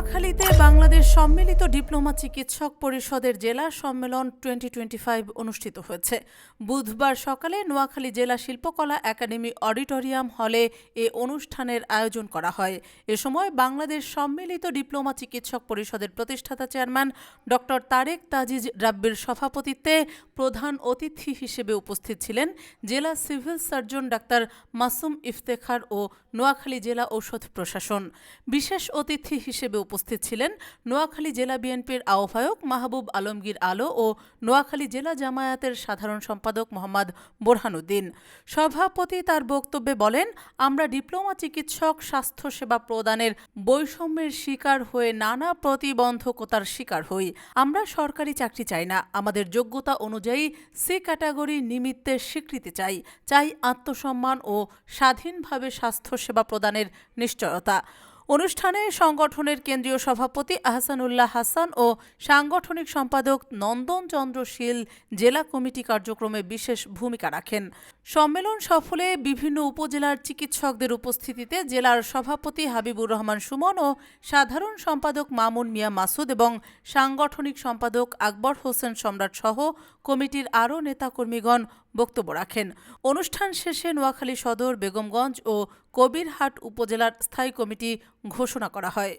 নোয়াখালীতে বাংলাদেশ সম্মিলিত ডিপ্লোমা চিকিৎসক পরিষদের জেলা সম্মেলন টোয়েন্টি টোয়েন্টি ফাইভ অনুষ্ঠিত হয়েছে। বুধবার সকালে নোয়াখালী জেলা শিল্পকলা একাডেমি অডিটোরিয়াম হলে এ অনুষ্ঠানের আয়োজন করা হয়। এ সময় বাংলাদেশ সম্মিলিত ডিপ্লোমা চিকিৎসক পরিষদের প্রতিষ্ঠাতা চেয়ারম্যান ডক্টর তারেক তাজিজ রাব্বির সভাপতিত্বে প্রধান অতিথি হিসেবে উপস্থিত ছিলেন জেলা civil surgeon doctor Masum Iftekhar ও নোয়াখালী জেলা ঔষধ প্রশাসন। বিশেষ অতিথি হিসেবে উপস্থিত ছিলেন নোয়াখালী জেলা বিএনপির আহ্বায়ক মাহবুব আলমগীর আলো ও নোয়াখালী জেলা জামায়াতের সাধারণ সম্পাদক মোহাম্মদ বোরহানুদ্দিন। সভাপতি তার বক্তব্যে বলেন, আমরা ডিপ্লোমা চিকিৎসক, স্বাস্থ্যসেবা প্রদানের বৈষম্যের শিকার হয়ে নানা প্রতিবন্ধকতার শিকার হই। আমরা সরকারি চাকরি চাই না। আমাদের যোগ্যতা অনুযায়ী সি ক্যাটাগরি নিমিত্তে স্বীকৃতি চাই। চাই আত্মসম্মান ও স্বাধীনভাবে স্বাস্থ্যসেবা প্রদানের নিশ্চয়তা। অনুষ্ঠানে সংগঠনের কেন্দ্রীয় সভাপতি আহসানুল্লাহ হাসান ও সাংগঠনিক সম্পাদক নন্দন চন্দ্র শীল জেলা কমিটি কার্যক্রমে বিশেষ ভূমিকা রাখেন। সম্মেলন সফলে বিভিন্ন উপজেলার চিকিৎসকদের উপস্থিতিতে জেলার সভাপতি হাবিবুর রহমান সুমন ও সাধারণ সম্পাদক মামুন মিয়া মাসুদ এবং সাংগঠনিক সম্পাদক আকবর হোসেন সম্রাট সহ কমিটির আরও নেতাকর্মীগণ বক্তব্য রাখেন। অনুষ্ঠান শেষে নোয়াখালী সদর, বেগমগঞ্জ ও কবিরহাট উপজেলার স্থায়ী কমিটি ঘোষণা করা হয়।